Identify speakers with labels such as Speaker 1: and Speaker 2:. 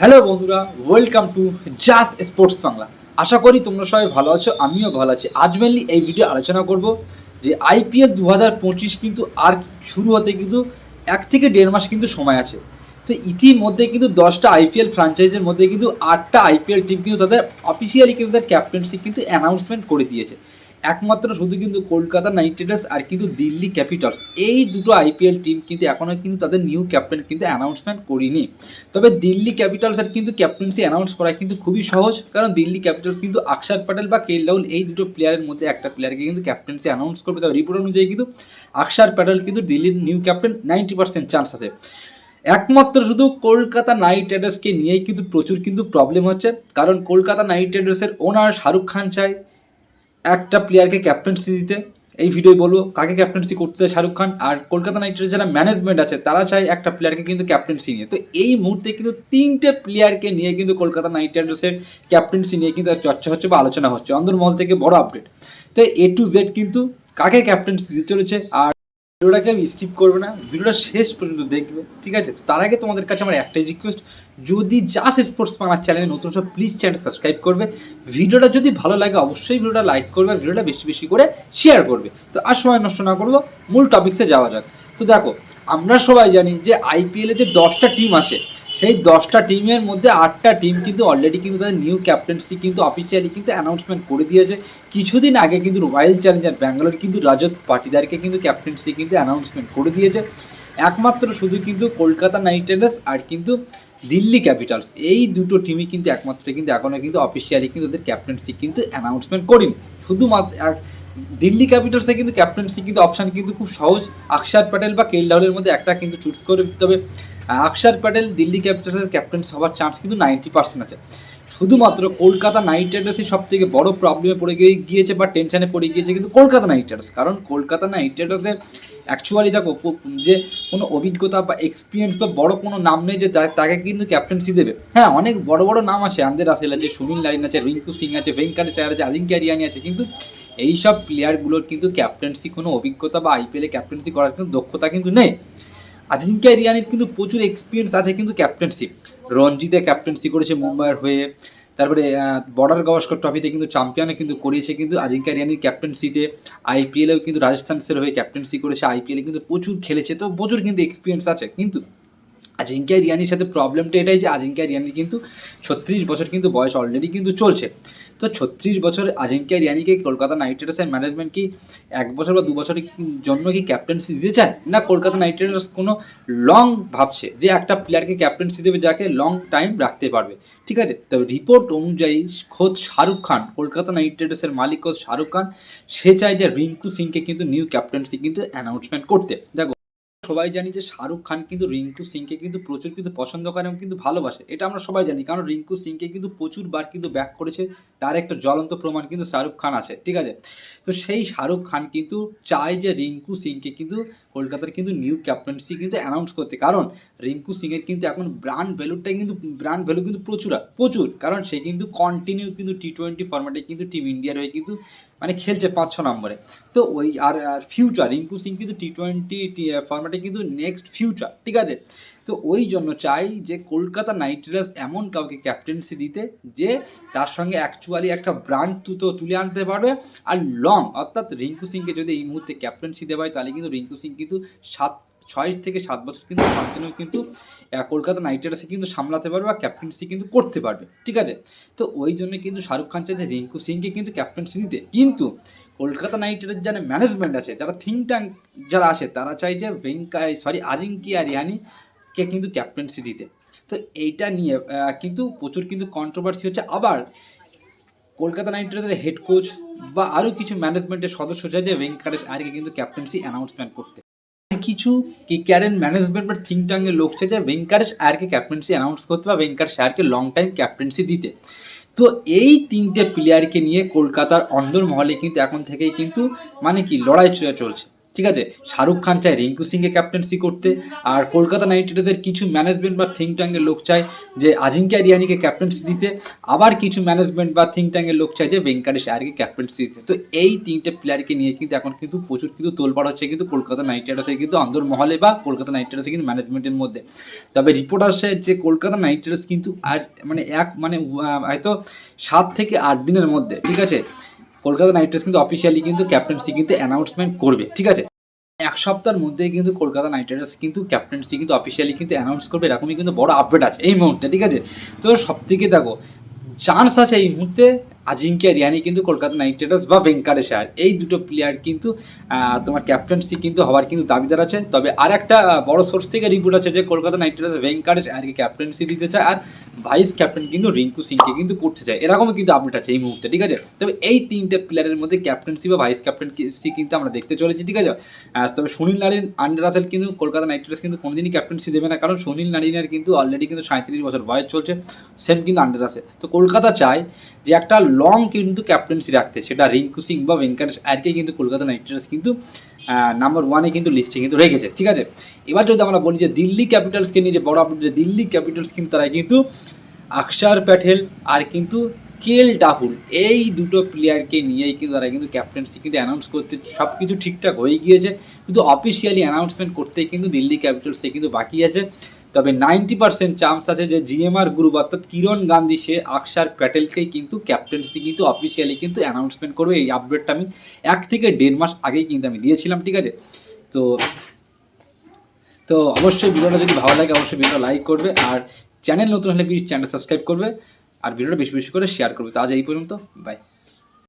Speaker 1: Hello বন্ধুরা welcome to just sports Bangla আশা করি তোমরা সবাই ভালো আছো, আমিও ভালো আছি। আজ মেনলি এই ভিডিও আলোচনা করব যে আইপিএল দু হাজার পঁচিশ কিন্তু আর শুরু হতে কিন্তু এক থেকে দেড় মাস কিন্তু সময় আছে। তো ইতিমধ্যে কিন্তু দশটা আইপিএল ফ্র্যাঞ্চাইজের মধ্যে কিন্তু আটটা আইপিএল টিম কিন্তু তাদের অফিসিয়ালি কিন্তু তাদের ক্যাপ্টেন্সি কিন্তু অ্যানাউন্সমেন্ট করে দিয়েছে। একমাত্র শুধু কিন্তু কলকাতা নাইট রাইডার্স আর কিন্তু দিল্লি ক্যাপিটালস। এই দুটো আইপিএল টিম কিন্তু এখনও কিন্তু তাদের নিউ ক্যাপ্টেন কিন্তু অ্যানাউন্সমেন্ট করিনি। তবে দিল্লি ক্যাপিটালসের কিন্তু ক্যাপ্টেন্সি অ্যানাউন্স করা কিন্তু খুবই সহজ, কারণ দিল্লি ক্যাপিটালস কিন্তু আকসার প্যাটেল বা কেল রাহুল এই দুটো প্লেয়ারের মধ্যে একটা প্লেয়ারকে কিন্তু ক্যাপ্টেন্সি অ্যানাউন্স করবে। তবে রিপোর্ট অনুযায়ী কিন্তু আকসার প্যাটেল কিন্তু দিল্লির new captain ninety percent chance আছে। একমাত্র শুধু কলকাতা নাইট রাইডার্সকে নিয়েই কিন্তু প্রচুর কিন্তু প্রবলেম হচ্ছে, কারণ কলকাতা নাইট রাইডার্সের ওনার শাহরুখ খান চাই একটা প্লেয়ারকে ক্যাপ্টেন্সি দিতে। এই ভিডিও বলব, কাকে ক্যাপ্টেন্সি করতে চায় শাহরুখ খান আর কলকাতা নাইট রাইডার্স যারা ম্যানেজমেন্ট আছে, তারা চায় একটা প্লেয়ারকে কিন্তু ক্যাপ্টেন্সি নিয়ে। তো এই মুহূর্তে কিন্তু তিনটে প্লেয়ারকে নিয়ে কিন্তু কলকাতা নাইট রাইডার্সের ক্যাপ্টেন্সি নিয়ে কিন্তু চর্চা হচ্ছে বা আলোচনা হচ্ছে। অন্দরমহল থেকে বড় আপডেট তো এ টু জেড কিন্তু কাকে ক্যাপ্টেন্সি দিতে চলেছে আর ভিডিওটাকে আমি স্কিপ করবে না, ভিডিওটা শেষ পর্যন্ত দেখবে, ঠিক আছে? তার আগে তোমাদের কাছে আমার একটাই রিকোয়েস্ট যদি জাস স্পোর্টস বাংলার চ্যানেলে নতুন সব প্লিজ চ্যানেল সাবস্ক্রাইব করবে। ভিডিওটা যদি ভালো লাগে, অবশ্যই ভিডিওটা লাইক করবে ভিডিওটা বেশি বেশি করে শেয়ার করবে। তো আর সময় নষ্ট না করব, মূল টপিক্সে যাওয়া যাক। তো দেখো, আমরা সবাই জানি যে আইপিএলে যে দশটা টিম আসে সেই দশটা টিমের মধ্যে আটটা টিম কিন্তু অলরেডি কিন্তু তাদের নিউ ক্যাপ্টেন্সি কিন্তু অফিসিয়ালি কিন্তু অ্যানাউন্সমেন্ট করে দিয়েছে। কিছুদিন আগে কিন্তু রয়্যাল চ্যালেঞ্জার ব্যাঙ্গালোর কিন্তু রাজত পাটিদারকে কিন্তু ক্যাপ্টেন্সি কিন্তু অ্যানাউন্সমেন্ট করে দিয়েছে। একমাত্র শুধু কিন্তু কলকাতা নাইট রাইডার্স আর কিন্তু দিল্লি ক্যাপিটালস এই দুটো টিমই কিন্তু একমাত্র কিন্তু এখনও কিন্তু অফিসিয়ালি কিন্তু ওদের ক্যাপ্টেন্সি কিন্তু অ্যানাউন্সমেন্ট করিনি। শুধুমাত্র দিল্লি ক্যাপিটালসে কিন্তু ক্যাপ্টেন্সি কিন্তু অপশান কিন্তু খুব সহজ। আকসার প্যাটেল বা কেল রাহুলের মধ্যে একটা কিন্তু চুজ করে দিতে হবে। আকসার প্যাটেল, দিল্লি ক্যাপিটালসের ক্যাপ্টেন্স হওয়ার চান্স কিন্তু নাইনটি পার্সেন্ট আছে। শুধুমাত্র কলকাতা নাইট রাইডার্সই সব থেকে বড় প্রবলেমে পড়ে গিয়ে গিয়েছে বা টেনশনে পড়ে গিয়েছে কিন্তু কলকাতা নাইট রাইডার্স। কারণ কলকাতা নাইট রাইডার্সের অ্যাকচুয়ালি দেখো যে কোনো অভিজ্ঞতা বা এক্সপিরিয়েন্স বা বড় কোনো নাম নেই যে তাকে কিন্তু ক্যাপ্টেন্সি দেবে। হ্যাঁ অনেক বড় বড় নাম আছে। আন্দের রাসেল আছে, সুনীল নারিন আছে, রিঙ্কু সিং আছে ভেঙ্কাটেচার আছে আজিঙ্কা রিয়ানি আছে। কিন্তু এইসব প্লেয়ারগুলোর কিন্তু ক্যাপ্টেন্সি কোনো অভিজ্ঞতা বা আইপিএলে ক্যাপ্টেন্সি করার কিন্তু দক্ষতা কিন্তু নেই। আজিঙ্কা রিয়ানির কিন্তু প্রচুর এক্সপিরিয়েন্স আছে কিন্তু ক্যাপ্টেন্সি রঞ্জিতে ক্যাপ্টেন্সি করেছে মুম্বাইয়ের হয়ে। তারপরে বর্ডার গাভাস্কর ট্রফিতে কিন্তু চ্যাম্পিয়নে কিন্তু করিয়েছে কিন্তু আজিঙ্কা রিয়ানির ক্যাপ্টেন্সিতে আইপিএলেও কিন্তু রাজস্থানসের হয়ে ক্যাপ্টেন্সি করেছে। আইপিএলে কিন্তু প্রচুর খেলেছে। তো প্রচুর কিন্তু এক্সপিরিয়েন্স আছে। কিন্তু আজিঙ্কা রিয়ানির সাথে প্রবলেমটা এটাই যে আজিঙ্কা রিয়ানির কিন্তু ছত্রিশ বছর কিন্তু বয়স অলরেডি কিন্তু চলছে। তো ছত্রিশ বছর আজিঙ্কা রিয়ানিকে কলকাতা নাইট রাইডার্সের ম্যানেজমেন্ট কি এক বছর বা দু বছরের জন্য কি ক্যাপ্টেন্সি দিতে চায়? না, কলকাতা নাইট রাইডার্স কোনো লং ভাবছে যে একটা প্লেয়ারকে ক্যাপ্টেন্সি দেবে যাকে লং টাইম রাখতে পারবে। ঠিক আছে? তবে রিপোর্ট অনুযায়ী খোদ শাহরুখ খান, কলকাতা নাইট রাইডার্সের মালিক খোদ শাহরুখ খান, সে চায় যে রিঙ্কু সিংকে কিন্তু নিউ ক্যাপ্টেন্সি কিন্তু অ্যানাউন্সমেন্ট করতে। দেখো সবাই জানি যে শাহরুখ খান কিন্তু রিঙ্কু সিংকে কিন্তু প্রচুর কিন্তু পছন্দ করে এবং কিন্তু ভালোবাসে। এটা আমরা সবাই জানি, কারণ রিঙ্কু সিংকে কিন্তু প্রচুরবার কিন্তু ব্যাক করেছে। তার একটা জ্বলন্ত প্রমাণ কিন্তু শাহরুখ খান আছে, ঠিক আছে? তো সেই শাহরুখ খান কিন্তু চায় যে রিঙ্কু সিংকে কিন্তু কলকাতার কিন্তু নিউ ক্যাপ্টেন্সি কিন্তু অ্যানাউন্স করতে। কারণ রিঙ্কু সিংয়ের কিন্তু এখন ব্র্যান্ড ভ্যালুটাই কিন্তু ব্র্যান্ড ভ্যালু কিন্তু প্রচুর প্রচুর। কারণ সে কিন্তু কন্টিনিউ কিন্তু টি টোয়েন্টি ফর্ম্যাটে কিন্তু টিম ইন্ডিয়ার হয়ে কিন্তু মানে খেলছে পাঁচ ছ নম্বরে। তো ওই আর ফিউচার রিঙ্কু সিং কিন্তু টি টোয়েন্টি ফর্ম্যাটে কিন্তু নেক্সট ফিউচার ঠিক আছে? তো ওই জন্য চাই যে কলকাতা নাইট রাইডার্স এমন কাউকে ক্যাপ্টেন্সি দিতে যে তার সঙ্গে অ্যাকচুয়ালি একটা ব্রান্ড তুতো, তুলে আনতে পারবে। আর লং অর্থাৎ রিঙ্কু সিংকে যদি এই মুহূর্তে ক্যাপ্টেন্সি দেওয়া হয়, তাহলে কিন্তু রিঙ্কু সিং কিন্তু সাত ছয় থেকে সাত বছর কিন্তু কন্টিনিউ কিন্তু কলকাতা নাইট রাইডার্সে কিন্তু সামলাতে পারবে বা ক্যাপ্টেন্সি কিন্তু করতে পারবে, ঠিক আছে? তো ওই জন্য কিন্তু শাহরুখ খান চাইছে রিঙ্কু সিংকে কিন্তু ক্যাপ্টেন্সি দিতে। কিন্তু কলকাতা নাইট রাইডার্স যারা ম্যানেজমেন্ট আছে, যারা থিঙ্ক ট্যাঙ্ক যারা আছে, তারা চাই যে ভেঙ্কাই সরি আজিঙ্কিয়া রিয়ানিকে কিন্তু ক্যাপ্টেন্সি দিতে। তো এইটা নিয়ে কিন্তু প্রচুর কিন্তু কন্ট্রোভার্সি হচ্ছে। আবার কলকাতা নাইট রাইডার্সের হেড কোচ বা আরও কিছু ম্যানেজমেন্টের সদস্য চাই যে ভেঙ্কাটেশ আয়ারকে কিন্তু ক্যাপ্টেন্সি অ্যানাউন্সমেন্ট করতে। কিছু কি ক্যারেন ম্যানেজমেন্ট বা থিঙ্ক ট্যাঙ্কের লোক চাই যে ভেঙ্কারেশ আয়ারকে ক্যাপ্টেন্সি অ্যানাউন্স করতে বা ভেঙ্কারেশ আয়ারকে লং টাইম ক্যাপ্টেন্সি দিতে। তো এই তিনটে প্লেয়ারকে নিয়ে কলকাতার অন্দর মহলে কিন্তু এখন থেকেই কিন্তু মানে কি লড়াই চলছে। ঠিক আছে? শাহরুখ খান চায় রিঙ্কু সিংকে ক্যাপ্টেন্সি করতে। আর কলকাতা নাইট রাইডার্সের কিছু ম্যানেজমেন্ট বা থিঙ্ক ট্যাঙ্কের লোক চায় যে আজিঙ্কা রিয়ানিকে ক্যাপ্টেন্সি দিতে। আবার কিছু ম্যানেজমেন্ট বা থিঙ্ক ট্যাঙ্কের লোক চায় যে ভেঙ্কাটেশ আয়ারকে ক্যাপ্টেন্সি দিতে। তো এই তিনটে প্লেয়ারকে নিয়ে কিন্তু এখন কিন্তু প্রচুর কিন্তু তোলপাড় হচ্ছে কিন্তু কলকাতা নাইট রাইডার্সের কিন্তু অন্দরমহলে বা কলকাতা নাইট রাইডার্সের কিন্তু ম্যানেজমেন্টের মধ্যে। তবে রিপোর্ট আসছে যে কলকাতা নাইট রাইডার্স কিন্তু আর মানে এক মানে হয়তো সাত থেকে আট দিনের মধ্যে, ঠিক আছে? কলকাতা নাইট রাইডার্স কিন্তু অফিসিয়ালি কিন্তু ক্যাপ্টেন্সি কিন্তু অ্যানাউন্সমেন্ট করবে, ঠিক আছে? এক সপ্তাহের মধ্যে কিন্তু কলকাতা নাইট রাইডার্স কিন্তু ক্যাপ্টেন্সি কিন্তু অফিসিয়ালি কিন্তু অ্যানাউন্স করবে, এরকমই কিন্তু বড় আপডেট আছে এই মুহূর্তে, ঠিক আছে? তো সব থেকে দেখো চান্স আছে এই মুহূর্তে আজিঙ্কিয়া রিয়ানি কিন্তু কলকাতা নাইট রাইডার্স বা ভেঙ্কাটেশ আয়ার এই দুটো প্লেয়ার কিন্তু তোমার ক্যাপ্টেন্সি কিন্তু, হওয়ার কিন্তু দাবিদার আছে। তবে আর একটা বড় সোর্স থেকে রিপোর্ট আছে যে কলকাতা নাইট রাইডার্স ভেঙ্কাটেশ আয়ারকে ক্যাপ্টেন্সি দিতে চায় আর ভাইস ক্যাপ্টেন কিন্তু রিঙ্কু সিংকে কিন্তু করতে চায়। এরকমই কিন্তু আপডেট আছে এই মুহূর্তে, ঠিক আছে? তবে এই তিনটে প্লেয়ারের মধ্যে ক্যাপ্টেন্সি বা ভাইস ক্যাপ্টেন্সি কিন্তু আমরা দেখতে চলেছি, ঠিক আছে? তবে সুনীল নারিন আন্ডার আসেল কিন্তু কলকাতা নাইট রাইডার্স কিন্তু কোনোদিনই ক্যাপ্টেন্সি দেবে না, কারণ সুনীল নারিনের কিন্তু অলরেডি কিন্তু সাঁত্রিশ বছর বয়স চলছে সেম কিন্তু আন্ডার আসে তো কলকাতা চায় যে একটা লং কিন্তু ক্যাপ্টেন্সি রাখতে। সেটা রিঙ্কু সিং বা ভেঙ্কটেশ আয়ারকে কিন্তু কলকাতা নাইট রাইডার্স কিন্তু নাম্বার ওয়ানে কিন্তু লিস্টে কিন্তু রেখেছে। ঠিক আছে? এবার যদি আমরা বলি যে দিল্লি ক্যাপিটালসকে নিয়ে যে বড় আপডেট দিল্লি ক্যাপিটালস কিন্তু তারা কিন্তু অক্ষর প্যাটেল আর কিন্তু কেল রাহুল, এই দুটো প্লেয়ারকে নিয়েই কিন্তু তারা কিন্তু ক্যাপ্টেন্সি কিন্তু অ্যানাউন্স করতে সব কিছু ঠিকঠাক হয়ে গিয়েছে। কিন্তু অফিসিয়ালি অ্যানাউন্সমেন্ট করতে কিন্তু দিল্লি ক্যাপিটালসে কিন্তু বাকি আছে। তবে নাইনটি পার্সেন্ট চান্স আছে যে জিএমআর গ্রুপ অর্থাৎ কিরণ গান্ধী, সে আকসার প্যাটেলকেই কিন্তু ক্যাপ্টেন্সি কিন্তু অফিসিয়ালি কিন্তু অ্যানাউন্সমেন্ট করবে। এই আপডেটটা আমি এক থেকে দেড় মাস আগেই কিন্তু আমি দিয়েছিলাম, ঠিক আছে? তো তো অবশ্যই ভিডিওটা যদি ভালো লাগে, অবশ্যই ভিডিওটা লাইক করবে। আর চ্যানেল নতুন হলে প্লিজ চ্যানেল সাবস্ক্রাইব করবে। আর ভিডিওটা বেশি বেশি করে শেয়ার করবে। তো আজ এই পর্যন্ত। বাই